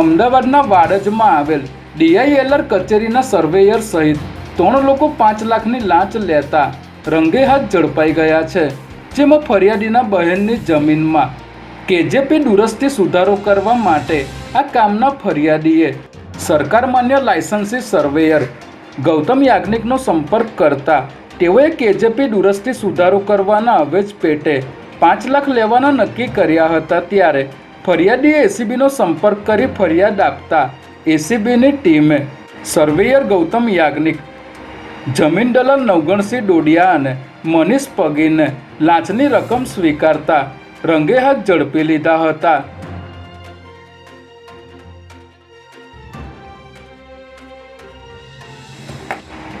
અમદાવાદના વાડજમાં આવેલ ડીઆઈએલઆર કચેરીના સર્વેયર સહિત ત્રણ લોકો પાંચ લાખની લાંચ લેતા રંગે હાથ ઝડપાઈ ગયા છે. જેમાં ફરિયાદીના બહેનની જમીનમાં કેજેપી દુરસ્તી સુધારો કરવા માટે આ કામના ફરિયાદીએ સરકાર માન્ય લાયસન્સી સર્વેયર ગૌતમ યાજ્ઞિકનો સંપર્ક કરતા તેઓએ કેજેપી દુરસ્તી સુધારો કરવાના અવેજ પેટે પાંચ લાખ લેવાના નક્કી કર્યા હતા ત્યારે ફરિયાદીએ એસીબીનો સંપર્ક કરી ફરિયાદ આપતા એસીબીની ટીમે સર્વેયર ગૌતમ યાજ્ઞિક, જમીન દલાલ નવગણસિંહ ડોડિયા અને મનીષ પગીને લાંચની રકમ સ્વીકારતા રંગે હાથ ઝડપી લીધા હતા.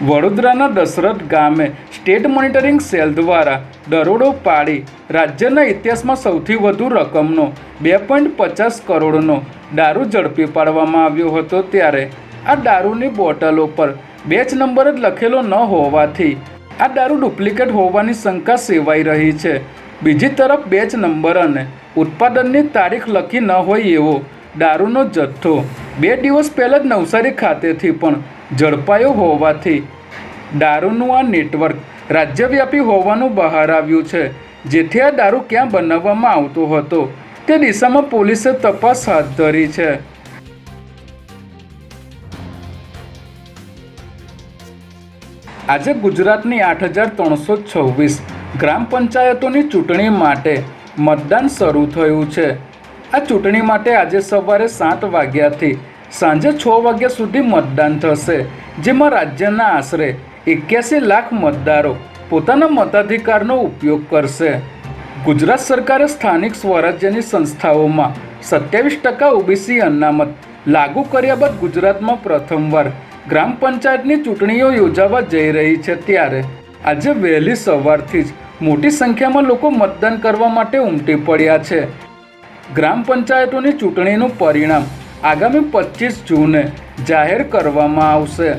વડોદરાના દશરથ ગામે સ્ટેટ મોનિટરિંગ સેલ દ્વારા દરોડો પાડી રાજ્યના ઇતિહાસમાં સૌથી વધુ રકમનો બે પોઈન્ટ પચાસ કરોડનો દારૂ ઝડપી પાડવામાં આવ્યો હતો ત્યારે આ દારૂની બોટલો પર બેચ નંબર જ લખેલો ન હોવાથી આ દારૂ ડુપ્લિકેટ હોવાની શંકા સેવાઈ રહી છે. બીજી તરફ બેચ નંબર અને ઉત્પાદનની તારીખ લખી ન હોય એવો દારૂનો જથ્થો બે દિવસ પહેલાં જ નવસારી ખાતેથી પણ ઝડપાયો હોવાથી દારૂનું આ નેટવર્ક રાજ્યવ્યાપી હોવાનું બહાર આવ્યું છે. જેથી આ દારૂ ક્યાં બનાવવામાં આવતો હતો, તે દિશામાં પોલીસે તપાસ હાથ ધરી છે. આજે ગુજરાતની આઠ હજાર ત્રણસો છવ્વીસ ગ્રામ પંચાયતોની ચૂંટણી માટે મતદાન શરૂ થયું છે. આ ચૂંટણી માટે આજે સવારે સાત વાગ્યાથી સાંજે છ વાગ્યા સુધી મતદાન થશે, જેમાં રાજ્યના આશરે એક્યાસી લાખ મતદારો પોતાના મતાધિકારનો ઉપયોગ કરશે. ગુજરાત સરકારે સ્થાનિક સ્વરાજ્યની સંસ્થાઓમાં સત્યાવીસ ટકા ઓબીસી અનામત લાગુ કર્યા બાદ ગુજરાતમાં પ્રથમવાર ગ્રામ પંચાયતની ચૂંટણીઓ યોજાવા જઈ રહી છે ત્યારે આજે વહેલી સવારથી જ મોટી સંખ્યામાં લોકો મતદાન કરવા માટે ઉમટી પડ્યા છે. ગ્રામ પંચાયતોની ચૂંટણીનું પરિણામ આગામી પચીસ જૂને જાહેર કરવામાં આવશે.